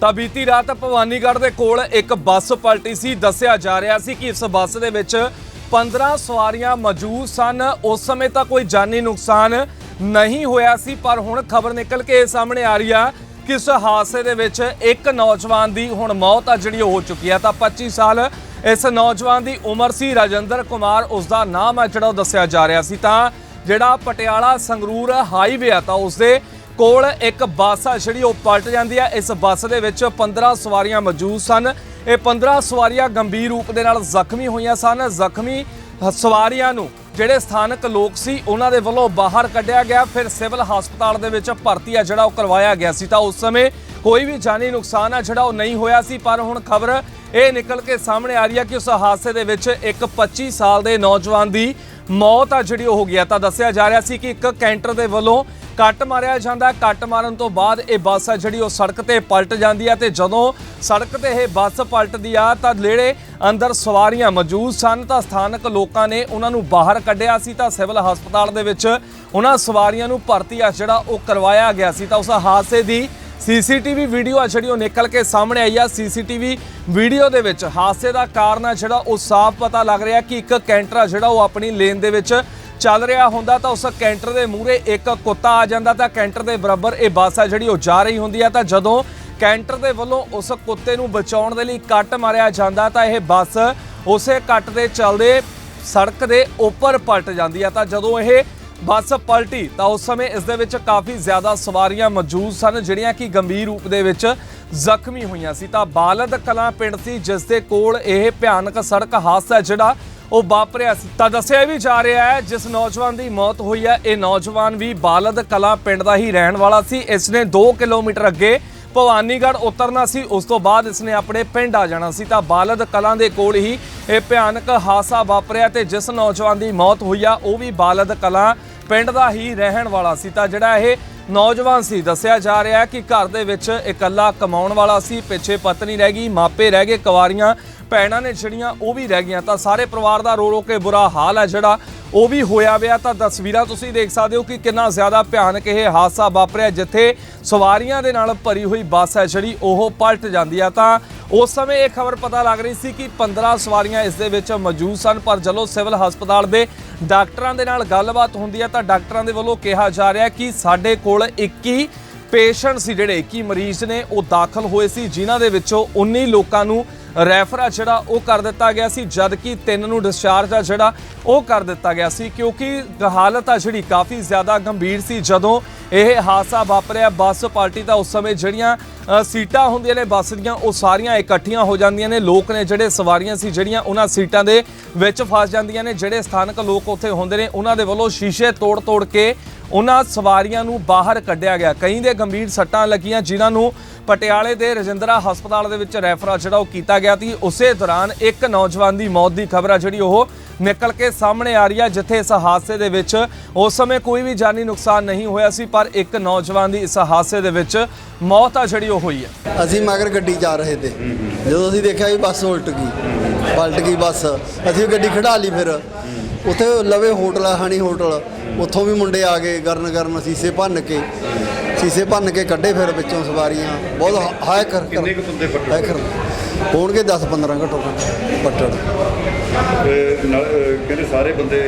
ਤਾਂ ਬੀਤੀ ਰਾਤ ਭਵਾਨੀਗੜ੍ਹ ਦੇ ਕੋਲ ਇੱਕ ਬੱਸ ਪਲਟੀ ਸੀ। ਦੱਸਿਆ ਜਾ ਰਿਹਾ ਸੀ ਕਿ ਇਸ ਬੱਸ ਦੇ ਵਿੱਚ 15 ਸਵਾਰੀਆਂ ਮੌਜੂਦ ਸਨ। ਉਸ ਸਮੇਂ ਤਾਂ ਕੋਈ ਜਾਨੀ ਨੁਕਸਾਨ ਨਹੀਂ ਹੋਇਆ ਸੀ, ਪਰ ਹੁਣ ਖਬਰ ਨਿਕਲ ਕੇ ਇਹ ਸਾਹਮਣੇ ਆ ਰਹੀ ਆ ਕਿ ਇਸ ਹਾਦਸੇ ਦੇ ਵਿੱਚ ਇੱਕ ਨੌਜਵਾਨ ਦੀ ਹੁਣ ਮੌਤ ਆ, ਜਿਹੜੀ ਉਹ ਹੋ ਚੁੱਕੀ ਆ। ਤਾਂ 25 ਸਾਲ ਇਸ ਨੌਜਵਾਨ ਦੀ ਉਮਰ ਸੀ। ਰਾਜਿੰਦਰ ਕੁਮਾਰ ਉਸ ਦਾ ਨਾਮ ਆ, ਜਿਹੜਾ ਉਹ ਦੱਸਿਆ ਜਾ ਰਿਹਾ ਸੀ। ਤਾਂ ਜਿਹੜਾ ਪਟਿਆਲਾ ਸੰਗਰੂਰ ਹਾਈਵੇ ਆ, ਤਾਂ ਉਸ ਦੇ ਕੋਲ ਇੱਕ ਬੱਸ ਆ ਜਿਹੜੀ ਉਹ ਪਲਟ ਜਾਂਦੀ ਹੈ ਇਸ ਬੱਸ ਦੇ ਵਿੱਚ 15 ਸਵਾਰੀਆਂ ਮੌਜੂਦ ਸਨ। ਇਹ 15 ਸਵਾਰੀਆਂ ਗੰਭੀਰ ਰੂਪ ਦੇ ਨਾਲ ਜ਼ਖਮੀ ਹੋਈਆਂ ਸਨ। ਜ਼ਖਮੀ ਸਵਾਰੀਆਂ ਨੂੰ ਜਿਹੜੇ ਸਥਾਨਕ ਲੋਕ ਸੀ, ਉਹਨਾਂ ਦੇ ਵੱਲੋਂ ਬਾਹਰ ਕੱਢਿਆ ਗਿਆ। ਫਿਰ ਸਿਵਲ ਹਸਪਤਾਲ ਦੇ ਵਿੱਚ ਭਰਤੀ ਆ ਜਿਹੜਾ ਉਹ ਕਰਵਾਇਆ ਗਿਆ ਸੀ। ਤਾਂ ਉਸ ਸਮੇਂ ਕੋਈ ਵੀ ਜਾਨੀ ਨੁਕਸਾਨ ਆ ਜਿਹੜਾ ਉਹ ਨਹੀਂ ਹੋਇਆ ਸੀ। ਪਰ ਹੁਣ ਖਬਰ ਇਹ ਨਿਕਲ ਕੇ ਸਾਹਮਣੇ ਆ ਰਹੀ ਹੈ ਕਿ ਉਸ ਹਾਦਸੇ ਦੇ ਵਿੱਚ ਇੱਕ 25 ਸਾਲ ਦੇ ਨੌਜਵਾਨ ਦੀ ਮੌਤ ਆ ਜਿਹੜੀ ਉਹ ਹੋ ਗਿਆ ਤਾਂ ਦੱਸਿਆ ਜਾ ਰਿਹਾ ਸੀ ਕਿ ਇੱਕ ਕੈਂਟਰ ਦੇ ਵੱਲੋਂ ਕੱਟ ਮਾਰਿਆ ਜਾਂਦਾ, ਕੱਟ ਮਾਰਨ ਤੋਂ ਬਾਅਦ ਇਹ ਬੱਸ ਆ ਜਿਹੜੀ ਉਹ ਸੜਕ ਤੇ ਪਲਟ ਜਾਂਦੀ ਹੈ ਤੇ ਜਦੋਂ ਸੜਕ ਤੇ ਇਹ ਬੱਸ ਪਲਟਦੀ ਆ ਤਾਂ ਜਿਹੜੇ ਅੰਦਰ ਸਵਾਰੀਆਂ ਮੌਜੂਦ ਸਨ ਤਾਂ ਸਥਾਨਕ ਲੋਕਾਂ ਨੇ ਉਹਨਾਂ ਨੂੰ ਬਾਹਰ ਕੱਢਿਆ ਸੀ ਤਾਂ ਸਿਵਲ ਹਸਪਤਾਲ ਦੇ ਵਿੱਚ ਉਹਨਾਂ ਸਵਾਰੀਆਂ ਨੂੰ ਭਰਤੀ ਆ ਜਿਹੜਾ ਉਹ ਕਰਵਾਇਆ ਗਿਆ ਸੀ ਤਾਂ ਉਸ ਹਾਦਸੇ ਦੀ ਸੀਸੀਟੀਵੀ ਵੀਡੀਓ ਆ ਜਿਹੜੀ ਉਹ ਨਿਕਲ ਕੇ ਸਾਹਮਣੇ ਆਈ ਆ। ਸੀਸੀਟੀਵੀ ਵੀਡੀਓ ਦੇ ਵਿੱਚ ਹਾਦਸੇ ਦਾ ਕਾਰਨ ਆ ਜਿਹੜਾ ਉਹ ਸਾਫ਼ ਪਤਾ ਲੱਗ ਰਿਹਾ ਕਿ ਇੱਕ ਕੈਂਟਰ ਆ ਜਿਹੜਾ ਉਹ ਆਪਣੀ ਲੇਨ ਦੇ ਵਿੱਚ ਚੱਲ ਰਿਹਾ ਹੁੰਦਾ ਤਾਂ ਉਸ ਕੈਂਟਰ ਦੇ ਮੂਹਰੇ ਇੱਕ ਕੁੱਤਾ ਆ ਜਾਂਦਾ ਤਾਂ ਕੈਂਟਰ ਦੇ ਬਰਾਬਰ ਇਹ ਬੱਸ ਆ ਜਿਹੜੀ ਉਹ ਜਾ ਰਹੀ ਹੁੰਦੀ ਆ ਤਾਂ ਜਦੋਂ ਕੈਂਟਰ ਦੇ ਵੱਲੋਂ ਉਸ ਕੁੱਤੇ ਨੂੰ ਬਚਾਉਣ ਦੇ ਲਈ ਕੱਟ ਮਾਰਿਆ ਜਾਂਦਾ ਤਾਂ ਇਹ ਬੱਸ ਉਸੇ ਕੱਟ ਦੇ ਚੱਲਦੇ ਸੜਕ ਦੇ ਉੱਪਰ ਪਲਟ ਜਾਂਦੀ ਆ ਤਾਂ ਜਦੋਂ ਇਹ ਬੱਸ ਪਲਟੀ ਤਾਂ ਉਸ ਸਮੇਂ ਇਸ ਦੇ ਵਿੱਚ ਕਾਫੀ ਜ਼ਿਆਦਾ ਸਵਾਰੀਆਂ ਮੌਜੂਦ ਸਨ ਜਿਹੜੀਆਂ ਕਿ ਗੰਭੀਰ ਰੂਪ ਦੇ ਵਿੱਚ ਜ਼ਖਮੀ ਹੋਈਆਂ ਸੀ ਤਾਂ ਬਾਲਦ ਕਲਾਂ ਪਿੰਡ ਸੀ ਜਿਸ ਦੇ ਕੋਲ ਇਹ ਭਿਆਨਕ ਸੜਕ ਹਾਦਸਾ ਜਿਹੜਾ ਉਹ ਵਾਪਰਿਆ ਸੀ। ਤਾਂ ਦੱਸਿਆ ਵੀ ਜਾ ਰਿਹਾ ਹੈ, ਜਿਸ ਨੌਜਵਾਨ ਦੀ ਮੌਤ ਹੋਈ ਹੈ, ਇਹ ਨੌਜਵਾਨ ਵੀ ਬਾਲਦ ਕਲਾਂ ਪਿੰਡ ਦਾ ਹੀ ਰਹਿਣ ਵਾਲਾ ਸੀ। ਇਸ ਨੇ 2 ਕਿਲੋਮੀਟਰ ਅੱਗੇ ਭਵਾਨੀਗੜ੍ਹ ਉਤਰਨਾ ਸੀ, ਉਸ ਤੋਂ ਬਾਅਦ ਇਸਨੇ ਆਪਣੇ ਪਿੰਡ ਆ ਜਾਣਾ ਸੀ। ਤਾਂ ਬਾਲਦ ਕਲਾਂ ਦੇ ਕੋਲ ਹੀ ਇਹ ਭਿਆਨਕ ਹਾਦਸਾ ਵਾਪਰਿਆ ਤੇ ਜਿਸ ਨੌਜਵਾਨ ਦੀ ਮੌਤ ਹੋਈ ਆ, ਉਹ ਵੀ ਬਾਲਦ ਕਲਾਂ ਪਿੰਡ ਦਾ ਹੀ ਰਹਿਣ ਵਾਲਾ ਸੀ। ਤਾਂ ਜਿਹੜਾ ਇਹ ਨੌਜਵਾਨ ਸੀ। ਦੱਸਿਆ ਜਾ ਰਿਹਾ ਹੈ ਕਿ ਘਰ ਦੇ ਵਿੱਚ ਇਕੱਲਾ ਕਮਾਉਣ ਵਾਲਾ ਸੀ, ਪਿੱਛੇ ਪਤਨੀ ਰਹਿ ਗਈ, ਮਾਪੇ ਰਹਿ ਗਏ, ਕੁਵਾਰੀਆਂ, ਭੈਣਾਂ ਨੇ ਜਿਹੜੀਆਂ ਉਹ ਵੀ ਰਹਿ ਗਈਆਂ। ਤਾਂ ਸਾਰੇ ਪਰਿਵਾਰ ਦਾ ਰੋ ਰੋ ਕੇ ਬੁਰਾ ਹਾਲ ਹੈ ਜਿਹੜਾ, ਉਹ ਵੀ ਹੋਇਆ ਵਿਆ ਤਾਂ ਤਸਵੀਰਾਂ ਤੁਸੀਂ ਦੇਖ ਸਕਦੇ ਹੋ ਕਿ ਕਿੰਨਾ ਜ਼ਿਆਦਾ ਭਿਆਨਕ ਇਹ ਹਾਦਸਾ ਵਾਪਰਿਆ, ਜਿੱਥੇ ਸਵਾਰੀਆਂ ਦੇ ਨਾਲ ਭਰੀ ਹੋਈ ਬੱਸ ਹੈ ਜਿਹੜੀ, ਉਹ ਪਲਟ ਜਾਂਦੀ ਆ ਤਾਂ ਉਸ ਸਮੇਂ ਇਹ ਖਬਰ ਪਤਾ ਲੱਗ ਰਹੀ ਸੀ ਕਿ 15 ਸਵਾਰੀਆਂ ਇਸ ਦੇ ਵਿੱਚ ਮੌਜੂਦ ਸਨ, ਪਰ ਜਦੋਂ ਸਿਵਲ ਹਸਪਤਾਲ ਦੇ ਡਾਕਟਰਾਂ ਦੇ ਨਾਲ ਗੱਲਬਾਤ ਹੁੰਦੀ ਹੈ ਤਾਂ ਡਾਕਟਰਾਂ ਦੇ ਵੱਲੋਂ ਕਿਹਾ ਜਾ ਰਿਹਾ ਕਿ ਸਾਡੇ ਕੋਲ 21 ਪੇਸ਼ੈਂਟ ਸੀ ਜਿਹੜੇ 21 ਮਰੀਜ਼ ਨੇ, ਉਹ ਦਾਖਲ ਹੋਏ ਸੀ, ਜਿਨ੍ਹਾਂ ਦੇ ਵਿੱਚੋਂ 19 ਲੋਕਾਂ ਨੂੰ ਰੈਫਰ ਆ ਜਿਹੜਾ ਉਹ ਕਰ ਦਿੱਤਾ ਗਿਆ ਸੀ ਜਦ ਕਿ ਤਿੰਨ ਨੂੰ ਡਿਸਚਾਰਜ ਆ ਜਿਹੜਾ ਉਹ ਕਰ ਦਿੱਤਾ ਗਿਆ ਸੀ, ਕਿਉਂਕਿ ਹਾਲਤ ਆ ਜਿਹੜੀ ਕਾਫੀ ਜ਼ਿਆਦਾ ਗੰਭੀਰ ਸੀ, ਜਦੋਂ ਇਹ ਹਾਦਸਾ ਵਾਪਰਿਆ। ਬੱਸ ਪਾਰਟੀ ਤਾਂ ਉਸ ਸਮੇਂ ਜਿਹੜੀਆਂ ਸੀਟਾਂ ਹੁੰਦੀਆਂ ਨੇ, ਬੱਸ ਦੀਆਂ, ਉਹ ਸਾਰੀਆਂ ਇਕੱਠੀਆਂ ਹੋ ਜਾਂਦੀਆਂ ਨੇ। ਲੋਕ ਨੇ ਜਿਹੜੇ ਸਵਾਰੀਆਂ ਸੀ, ਜਿਹੜੀਆਂ ਉਹਨਾਂ ਸੀਟਾਂ ਦੇ ਵਿੱਚ ਫਸ ਜਾਂਦੀਆਂ ਨੇ। ਜਿਹੜੇ ਸਥਾਨਕ ਲੋਕ ਉੱਥੇ ਹੁੰਦੇ ਨੇ, ਉਹਨਾਂ ਦੇ ਵੱਲੋਂ ਸ਼ੀਸ਼ੇ ਤੋੜ-ਤੋੜ ਕੇ ਉਹਨਾਂ ਸਵਾਰੀਆਂ ਨੂੰ ਬਾਹਰ ਕੱਢਿਆ ਗਿਆ। ਕਈ ਦੇ ਗੰਭੀਰ ਸੱਟਾਂ ਲੱਗੀਆਂ, ਜਿਨ੍ਹਾਂ ਨੂੰ ਪਟਿਆਲੇ ਦੇ ਰਜਿੰਦਰਾ ਹਸਪਤਾਲ ਦੇ ਵਿੱਚ ਰੈਫਰ ਜਿਹੜਾ ਉਹ ਕੀਤਾ ਗਿਆ ਸੀ। ਉਸੇ ਦੌਰਾਨ ਇੱਕ ਨੌਜਵਾਨ ਦੀ ਮੌਤ ਦੀ ਖਬਰ ਆ ਜਿਹੜੀ ਉਹ ਨਿਕਲ ਕੇ ਸਾਹਮਣੇ ਆ ਰਹੀ ਹੈ ਜਿੱਥੇ ਇਸ ਹਾਦਸੇ ਦੇ ਵਿੱਚ ਉਸ ਸਮੇਂ ਕੋਈ ਵੀ ਜਾਨੀ ਨੁਕਸਾਨ ਨਹੀਂ ਹੋਇਆ ਸੀ, ਪਰ ਇੱਕ ਨੌਜਵਾਨ ਦੀ ਇਸ ਹਾਦਸੇ ਦੇ ਵਿੱਚ ਮੌਤ ਆ ਜਿਹੜੀ ਉਹ ਹੋਈ ਹੈ। ਅਸੀਂ ਮਗਰ ਗੱਡੀ ਜਾ ਰਹੇ ਤੇ। ਜਦੋਂ ਅਸੀਂ ਦੇਖਿਆ ਵੀ ਬੱਸ ਉਲਟ ਗਈ, ਪਲਟ ਗਈ ਬੱਸ। ਅਸੀਂ ਗੱਡੀ ਖੜਾ ਲਈ ਫਿਰ। ਉੱਥੇ ਲਵੇ ਹੋਟਲ ਆ ਹਣੀ ਹੋਟਲ। ਉੱਥੋਂ ਵੀ ਮੁੰਡੇ ਆ ਗਏ ਗਰਨ ਗਰਨ ਸੀਸੇ ਭੰਨ ਕੇ। ਸੀਸੇ ਭੰਨ ਕੇ ਕੱਢੇ ਫਿਰ ਵਿੱਚੋਂ ਸਵਾਰੀਆਂ। ਬਹੁਤ ਹਾਇ ਕਰ ਕਿੰਨੇ ਕੁ ਬੰਦੇ ਫੱਟੜ ਹਾਇ ਕਰ ਹੋਣਗੇ 10 15 ਘੱਟੋ ਘੱਟ ਪੱਟੜ ਕਹਿੰਦੇ ਸਾਰੇ ਬੰਦੇ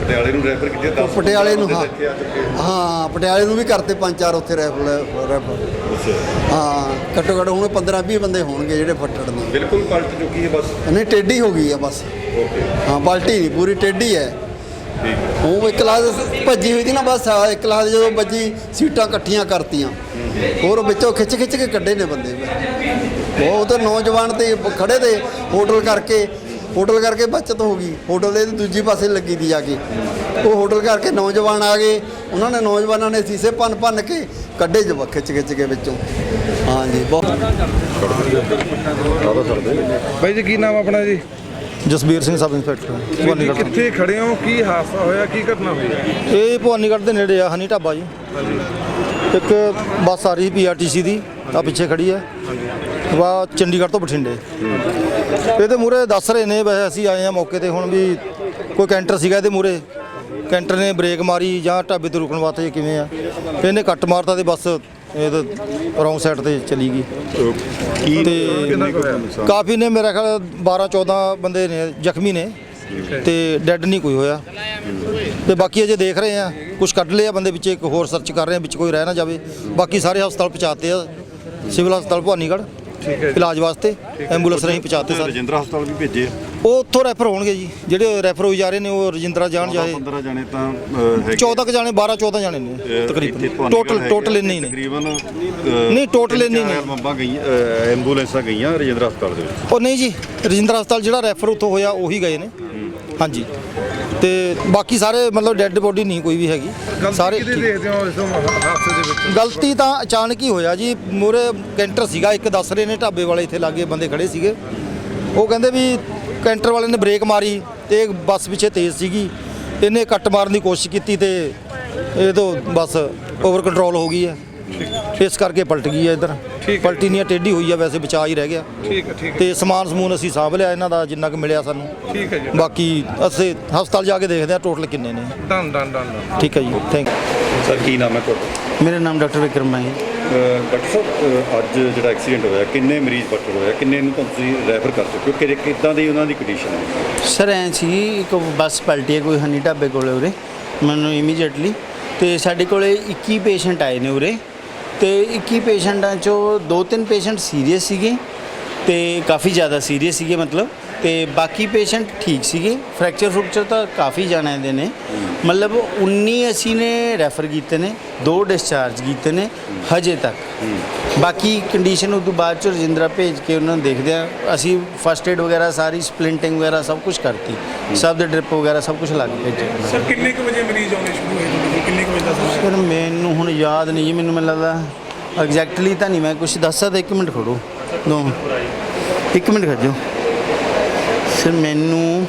ਪਟਿਆਲੇ ਨੂੰ ਰੈਫਰ ਕੀਤੇ 10 ਪਟਿਆਲੇ ਨੂੰ ਹਾਂ। ਹਾਂ ਪਟਿਆਲੇ ਨੂੰ ਵੀ ਕਰਤੇ ਪੰਜ ਚਾਰ ਉੱਥੇ ਰੈਫਲ ਅੱਛਾ। ਹਾਂ ਘੱਟੋ ਘੱਟ ਹੁਣ 15 20 ਬੰਦੇ ਹੋਣਗੇ ਜਿਹੜੇ ਫੱਟੜ ਨੇ। ਬਿਲਕੁਲ ਪਲਟ ਚੁੱਕੀ ਹੈ ਬਸ। ਨਹੀਂ ਟੇਢੀ ਹੋ ਗਈ ਆ ਬਸ। ਹਾਂ ਪਲਟੀ ਨਹੀਂ ਪੂਰੀ ਟੇਢੀ ਹੈ। ਉਹ ਇੱਕ ਕਲਾਸ ਭੱਜੀ ਹੋਈ ਸੀ ਨਾ ਬਸ ਆ ਇੱਕ ਕਲਾਸ ਜਦੋਂ ਵੱਜੀ ਸੀਟਾਂ ਇਕੱਠੀਆਂ ਕਰਤੀਆਂ। ਹੋਰ ਵਿੱਚੋਂ ਖਿੱਚ ਖਿੱਚ ਕੇ ਕੱਢੇ ਨੇ ਬੰਦੇ। ਬਹੁਤ ਨੌਜਵਾਨ ਤੇ ਖੜੇ ਤੇ ਹੋਟਲ ਕਰਕੇ ਹੋਟਲ ਕਰਕੇ ਬਚਤ ਹੋ ਗਈ। ਹੋਟਲ ਦੇ ਦੂਜੀ ਪਾਸੇ ਲੱਗੀ ਦੀ ਜਾ ਕੇ। ਉਹ ਹੋਟਲ ਕਰਕੇ ਨੌਜਵਾਨ ਆ ਗਏ। ਉਹਨਾਂ ਨੇ ਨੌਜਵਾਨਾਂ ਨੇ ਸੀਸੇ ਭੰਨ ਭੰਨ ਕੇ ਕੱਢੇ ਜਬ ਖਿੱਚ ਖਿੱਚ ਕੇ ਵਿੱਚੋਂ। ਹਾਂਜੀ ਬਹੁਤ ਬਾਈ ਜੀ ਕੀ ਨਾਮ ਆਪਣਾ ਜੀ? ਜਸਬੀਰ ਸਿੰਘ ਸਬ ਇੰਸਪੈਕਟਰ ਜੀ ਭਵਾਨੀਗੜ੍ਹ ਕਿੱਥੇ ਖੜੇ ਹੋ? ਕੀ ਹਾਦਸਾ ਹੋਇਆ? ਕੀ ਘਟਨਾ ਹੋਈ? ਹੈ ਇਹ ਭਵਾਨੀਗੜ੍ਹ ਦੇ ਨੇੜੇ ਆ ਹਨੀ ਢਾਬਾ ਜੀ। ਇੱਕ ਬੱਸ ਆ ਰਹੀ ਪੀਆਰਟੀਸੀ ਦੀ ਆ ਪਿੱਛੇ ਖੜੀ ਹੈ। ਵਾ ਚੰਡੀਗੜ੍ਹ ਤੋਂ ਬਠਿੰਡੇ। ਇਹਦੇ ਮੂਰੇ ਦੱਸ ਰਹੇ ਨੇ ਵੈਸੇ ਅਸੀਂ ਆਏ ਆ ਮੌਕੇ ਤੇ ਹੁਣ ਵੀ ਕੋਈ ਕੈਂਟਰ ਸੀਗਾ ਇਹਦੇ ਮੂਰੇ ਕੈਂਟਰ ਨੇ ਬ੍ਰੇਕ ਮਾਰੀ ਜਾਂ ਢਾਬੇ ਤੇ ਰੁਕਣ ਵਾਸਤੇ ਕਿਵੇਂ ਆ। ਇਹਨੇ ਕੱਟ ਮਾਰਤਾ ਤੇ ਬੱਸ ਇਹ ਤਾਂ ਰੌਂਗ ਸਾਈਡ ਤੇ ਚਲੀ ਗਈ। ਕੀ ਤੇ ਕਿੰਨਾ ਕੁ ਹੋਇਆ ਨੁਕਸਾਨ? ਕਾਫੀ ਨੇ ਮੇਰਾ ਖਿਆਲ 12 14 ਬੰਦੇ ਨੇ ਜ਼ਖਮੀ ਨੇ ਤੇ ਡੈੱਡ ਨਹੀਂ ਕੋਈ ਹੋਇਆ। ਤੇ ਬਾਕੀ ਅਜੇ ਦੇਖ ਰਹੇ ਆ ਕੁਝ ਕੱਢ ਲਿਆ ਬੰਦੇ ਵਿੱਚ ਇੱਕ ਹੋਰ ਸਰਚ ਕਰ ਰਹੇ ਆ ਵਿੱਚ ਕੋਈ ਰਹਿ ਨਾ ਜਾਵੇ। ਬਾਕੀ ਸਾਰੇ ਹਸਪਤਾਲ ਪਹੁੰਚਾਤੇ ਆ। ਸਿਵਲ ਹਸਪਤਾਲ ਭਵਾਨੀਗੜ੍ਹ। ਇਲਾਜ ਵਾਸਤੇ ਐਂਬੂਲੈਂਸ ਰਾਹੀਂ ਪਹੁੰਚਾਤੇ ਸਾਰੇ। ਰਜਿੰਦਰਾ ਹਸਪਤਾਲ ਵੀ ਭੇਜੇ। ਉਹ ਉੱਥੋਂ ਰੈਫਰ ਹੋਣਗੇ ਜੀ। ਜਿਹੜੇ ਰੈਫਰ ਹੋਈ ਜਾ ਰਹੇ ਨੇ ਉਹ ਰਜਿੰਦਰਾ ਜਾਣ ਜਾਏ। 15 ਜਾਣੇ ਤਾਂ ਹੈਗੇ। 14 ਕੁ ਜਾਣੇ 12 14 ਜਾਣੇ ਨੇ ਤਕਰੀਬਨ। ਟੋਟਲ ਟੋਟਲ ਇੰਨੇ ਹੀ ਨੇ। ਤਕਰੀਬਨ ਨਹੀਂ, total ਇੰਨੇ ਨੇ। ਮੰਬਾਂ ਗਈਆਂ ਐਂਬੂਲੈਂਸਾਂ ਗਈਆਂ ਰਜਿੰਦਰਾ ਹਸਪਤਾਲ ਦੇ ਵਿੱਚ। ਉਹ ਨਹੀਂ ਜੀ ਰਜਿੰਦਰਾ ਹਸਪਤਾਲ ਜਿਹੜਾ ਰੈਫਰ ਉੱਥੋਂ ਹੋਇਆ ਉਹੀ ਗਏ ਨੇ। ਹਾਂਜੀ। ਤੇ ਬਾਕੀ ਸਾਰੇ ਮਤਲਬ ਡੈੱਡ ਬੋਡੀ ਨਹੀਂ ਕੋਈ ਵੀ ਹੈਗੀ। ਸਾਰੇ ਠੀਕ। ਦੇਖਦੇ ਹੋ ਇਸ ਹਾਦਸੇ ਦੇ ਵਿੱਚ? ਗਲਤੀ ਤਾਂ ਅਚਾਨਕ ਹੀ ਹੋਇਆ ਜੀ। ਮੂਰੇ ਕੈਂਟਰ ਸੀਗਾ ਇੱਕ ਦੱਸ ਰਹੇ ਨੇ ਢਾਬੇ ਵਾਲੇ ਇੱਥੇ ਲਾਗੇ ਬੰਦੇ ਖੜੇ ਸੀਗੇ। ਉਹ ਕਹਿੰਦੇ ਵੀ ਕੈਂਟਰ ਵਾਲੇ ਨੇ ਬ੍ਰੇਕ ਮਾਰੀ ਤੇ ਬੱਸ ਪਿੱਛੇ ਤੇਜ਼ ਸੀਗੀ। ਇਹਨੇ ਕੱਟ ਮਾਰਨ ਦੀ ਕੋਸ਼ਿਸ਼ ਕੀਤੀ ਤੇ ਇਹ ਤੋਂ ਬੱਸ ਓਵਰ ਕੰਟਰੋਲ ਹੋ ਗਈ ਹੈ। ਇਸ ਕਰਕੇ ਪਲਟ ਗਈ ਹੈ ਇਧਰ। ਪਲਟੀ ਨਹੀਂ ਹੈ, ਟੇਢੀ ਹੋਈ ਹੈ ਵੈਸੇ ਬਚਾ ਹੀ ਰਹਿ ਗਿਆ। ਠੀਕ ਹੈ ਠੀਕ ਹੈ। ਤੇ ਸਮਾਨ ਸਮੂਨ ਅਸੀਂ ਸਾਂਭ ਲਿਆ ਇਹਨਾਂ ਦਾ ਜਿੰਨਾ ਕੁ ਮਿਲਿਆ ਸਾਨੂੰ। ਠੀਕ ਹੈ ਜੀ। ਬਾਕੀ ਅਸੀਂ ਹਸਪਤਾਲ ਜਾ ਕੇ ਦੇਖਦੇ ਹਾਂ ਟੋਟਲ ਕਿੰਨੇ ਨੇ। ਡਨ ਡਨ ਡਨ ਠੀਕ ਹੈ ਜੀ ਥੈਂਕ ਯੂ ਸਰ ਕੀ ਨਾਮ ਹੈ ਤੁਹਾਡਾ? ਮੇਰਾ ਨਾਮ ਡਾਕਟਰ ਵਿਕਰਮ ਹੈ ਡਾਕਟਰ ਸਾਹਿਬ ਅੱਜ ਜਿਹੜਾ ਐਕਸੀਡੈਂਟ ਹੋਇਆ ਕਿੰਨੇ ਮਰੀਜ਼ ਫੱਟੜ ਹੋਇਆ? ਕਿੰਨੇ ਨੂੰ ਤੁਸੀਂ ਰੈਫਰ ਕਰ ਚੁੱਕੇ ਹੋ? ਕਿ ਕਿੱਦਾਂ ਦੀ ਉਹਨਾਂ ਦੀ ਕੰਡੀਸ਼ਨ ਹੈ? ਸਰ ਐਂ ਸੀ ਇੱਕ ਬੱਸ ਪਲਟੀ ਹੈ ਕੋਈ ਹਨੀ ਢਾਬੇ ਕੋਲੇ ਉਰੇ ਮੈਨੂੰ ਇਮੀਡੀਏਟਲੀ ਤੇ ਸਾਡੇ ਕੋਲੇ 21 ਪੇਸ਼ੈਂਟ ਆਏ ਨੇ ਉਰੇ। ਤੇ 21 ਪੇਸ਼ੈਂਟਾਂ ਚੋਂ ਦੋ ਤਿੰਨ ਪੇਸ਼ੈਂਟ ਸੀਰੀਅਸ ਸੀਗੇ ਤੇ ਕਾਫੀ ਜ਼ਿਆਦਾ ਸੀਰੀਅਸ ਸੀਗੇ ਮਤਲਬ ਤੇ ਬਾਕੀ ਪੇਸ਼ੈਂਟ ਠੀਕ ਸੀਗੇ। ਫ੍ਰੈਕਚਰ ਫ੍ਰੈਕਚਰ ਤਾਂ ਕਾਫੀ ਜਾਣਿਆਂ ਦੇ ਨੇ। ਮਤਲਬ 19 ਅਸੀਂ ਨੇ ਰੈਫਰ ਕੀਤੇ ਨੇ, ਦੋ ਡਿਸਚਾਰਜ ਕੀਤੇ ਨੇ ਹਜੇ ਤੱਕ। ਬਾਕੀ ਕੰਡੀਸ਼ਨ ਉਦੋਂ ਬਾਅਦ ਚ ਰਜਿੰਦਰਾ ਭੇਜ ਕੇ ਉਹਨਾਂ ਨੂੰ ਦੇਖਦੇ ਆ। ਅਸੀਂ ਫਸਟ ਏਡ ਵਗੈਰਾ ਸਾਰੀ ਸਪਲਿੰਟਿੰਗ ਵਗੈਰਾ ਸਭ ਕੁਝ ਕਰਤੀ। ਸਭ ਦੇ ਡ੍ਰਿਪ ਵਗੈਰਾ ਸਭ ਕੁਝ ਲੱਗ ਭੇਜੇ ਸਰ, ਕਿੰਨੇ ਕੁ ਵਜੇ ਮਰੀਜ਼ ਆਉਣੇ ਸ਼ੁਰੂ ਹੋਏ? ਸਰ ਮੈਨੂੰ ਹੁਣ ਯਾਦ ਨਹੀਂ ਜੀ ਮੈਨੂੰ ਮੈਨੂੰ ਲੱਗਦਾ ਐਗਜ਼ੈਕਟਲੀ ਤਾਂ ਨਹੀਂ ਮੈਂ ਕੁਝ ਦੱਸ ਸਕਦਾ ਇੱਕ ਮਿੰਟ ਖੜੋ। ਦੋ ਇੱਕ ਮਿੰਟ ਜਾਓ ਸਰ ਮੈਨੂੰ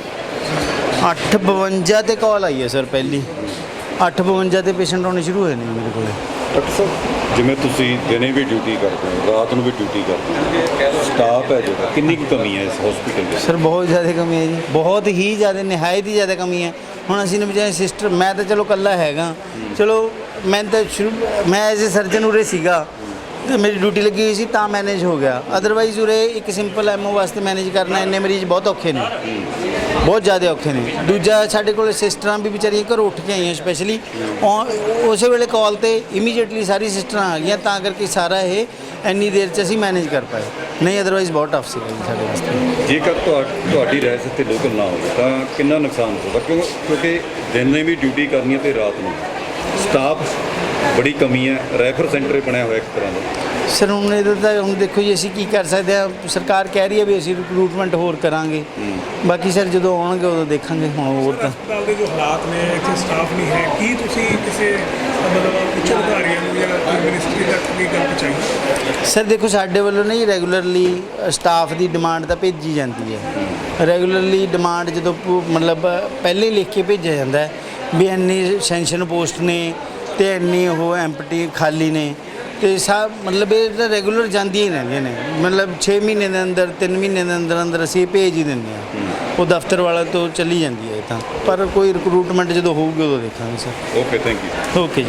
852 ਤੇ ਕਾਲ ਆਈ ਹੈ ਸਰ ਪਹਿਲੀ। 852 ਤੇ ਪੇਸ਼ੈਂਟ ਆਉਣੇ ਸ਼ੁਰੂ ਹੋਏ ਨੇ ਮੇਰੇ ਕੋਲੇ। ਡਾਕਟਰ ਸਾਹਿਬ ਜਿਵੇਂ ਤੁਸੀਂ ਦਿਨੇ ਵੀ ਡਿਊਟੀ ਕਰਦੇ ਹੋ ਰਾਤ ਨੂੰ ਵੀ ਡਿਊਟੀ ਕਰਦੇ ਹੋ ਸਟਾਫ ਹੈ ਜਿਹੜਾ ਕਿੰਨੀ ਕੁ ਕਮੀ ਹੈ ਇਸ ਹਸਪੀਟਲ ਵਿੱਚ? ਸਰ ਬਹੁਤ ਜ਼ਿਆਦਾ ਕਮੀ ਹੈ ਜੀ। ਬਹੁਤ ਹੀ ਜ਼ਿਆਦਾ ਨਿਹਾਇਤ ਹੀ ਜ਼ਿਆਦਾ ਕਮੀ ਹੈ। ਹੁਣ ਅਸੀਂ ਨੇ ਬਜਾਏ ਸਿਸਟਰ ਮੈਂ ਤਾਂ ਚਲੋ ਕੱਲਾ ਹੈਗਾ। ਚਲੋ ਮੈਂ ਤਾਂ ਸ਼ੁਰੂ ਮੈਂ ਐਜ਼ ਅ ਸਰਜਨ ਉਰੇ ਸੀਗਾ। ਮੇਰੀ ਡਿਊਟੀ ਲੱਗੀ ਹੋਈ ਸੀ, ਤਾਂ ਮੈਨੇਜ ਹੋ ਗਿਆ। ਅਦਰਵਾਈਜ਼ ਉਰੇ ਇੱਕ ਸਿੰਪਲ ਐਮਓ ਵਾਸਤੇ ਮੈਨੇਜ ਕਰਨਾ ਇੰਨੇ ਮਰੀਜ਼ ਬਹੁਤ ਔਖੇ ਨੇ। ਬਹੁਤ ਜ਼ਿਆਦਾ ਔਖੇ ਨੇ। ਦੂਜਾ, ਸਾਡੇ ਕੋਲ ਸਿਸਟਰਾਂ ਵੀ ਵਿਚਾਰੀਆਂ ਘਰੋਂ ਉੱਠ ਕੇ ਆਈਆਂ ਸਪੈਸ਼ਲੀ ਉਸੇ ਵੇਲੇ ਕਾਲ ਤੇ ਇਮੀਡੀਏਟਲੀ ਸਾਰੀ ਸਿਸਟਰਾਂ ਆ ਗਈਆਂ, ਤਾਂ ਕਰਕੇ ਸਾਰਾ ਇਹ ਇੰਨੀ ਦੇਰ 'ਚ ਅਸੀਂ ਮੈਨੇਜ ਕਰ ਪਾਏ। ਨਹੀਂ ਅਦਰਵਾਈਜ਼ ਬਹੁਤ ਟਫ ਸੀ ਜੀ ਸਾਡੇ ਵਾਸਤੇ। ਜੇਕਰ ਤੁਹਾ- ਤੁਹਾਡੀ ਰਹਿਸ ਇੱਥੇ ਲੋਕਲ ਨਾ ਹੋਵੇ, ਤਾਂ ਕਿੰਨਾ ਨੁਕਸਾਨ ਹੋਵੇਗਾ ਕਿਉਂਕਿ ਦਿਨ ਨੇ ਵੀ ਡਿਊਟੀ ਕਰਨੀ ਹੈ ਤੇ ਰਾਤ ਨੂੰ। ਸਟਾਫ ਬੜੀ ਕਮੀ ਹੈ ਰੈਫਰ ਸੈਂਟਰ ਬਣਿਆ ਹੋਇਆ ਇੱਕ ਤਰ੍ਹਾਂ ਦਾ। ਸਰ ਹੁਣ ਇਹਦਾ ਤਾਂ ਹੁਣ ਦੇਖੋ ਜੀ ਅਸੀਂ ਕੀ ਕਰ ਸਕਦੇ ਹਾਂ ਸਰਕਾਰ ਕਹਿ ਰਹੀ ਹੈ ਵੀ ਅਸੀਂ ਰਿਕਰੂਟਮੈਂਟ ਹੋਰ ਕਰਾਂਗੇ। ਬਾਕੀ ਸਰ ਜਦੋਂ ਆਉਣਗੇ ਉਦੋਂ ਦੇਖਾਂਗੇ ਹੁਣ ਹੋਰ ਤਾਂ। ਹਸਪਤਾਲ ਦੇ ਜੋ ਹਾਲਾਤ ਨੇ ਇੱਥੇ ਸਟਾਫ ਨਹੀਂ ਹੈ ਕੀ ਤੁਸੀਂ ਕਿਸੇ ਮਤਲਬ ਉੱਚ ਅਧਿਕਾਰੀਆਂ ਨੂੰ ਜਾਂ ਮਿਨਿਸਟਰੀ ਤੱਕ ਵੀ ਗੱਲ ਪਹੁੰਚਾਈ? ਸਰ ਦੇਖੋ ਸਾਡੇ ਵੱਲੋਂ ਨਹੀਂ ਰੈਗੂਲਰਲੀ ਸਟਾਫ ਦੀ ਡਿਮਾਂਡ ਤਾਂ ਭੇਜੀ ਜਾਂਦੀ ਹੈ। ਰੈਗੂਲਰਲੀ ਡਿਮਾਂਡ ਜਦੋਂ ਮਤਲਬ ਪਹਿਲੇ ਲਿਖ ਕੇ ਭੇਜਿਆ ਜਾਂਦਾ ਹੈ। ਵੀ ਇੰਨੀ ਸੈਂਸ਼ਨ ਪੋਸਟ ਨੇ ਤੇ ਇੰਨੀ ਉਹ ਐਮਪਟੀ ਖਾਲੀ ਨੇ ਤੇ ਸਭ ਮਤਲਬ ਇਹ ਤਾਂ ਰੈਗੂਲਰ ਜਾਂਦੀਆਂ ਹੀ ਰਹਿੰਦੀਆਂ ਨੇ। ਮਤਲਬ 6 ਮਹੀਨੇ ਦੇ ਅੰਦਰ 3 ਮਹੀਨੇ ਦੇ ਅੰਦਰ ਅੰਦਰ ਅਸੀਂ ਇਹ ਭੇਜ ਹੀ ਦਿੰਦੇ ਹਾਂ। ਉਹ ਦਫ਼ਤਰ ਵਾਲਾ ਤੋਂ ਚੱਲੀ ਜਾਂਦੀ ਹੈ ਇਹ ਤਾਂ। ਪਰ ਕੋਈ ਰਿਕਰੂਟਮੈਂਟ ਜਦੋਂ ਹੋਊਗੀ ਉਦੋਂ ਦੇਖਾਂਗੇ sir okay thank you okay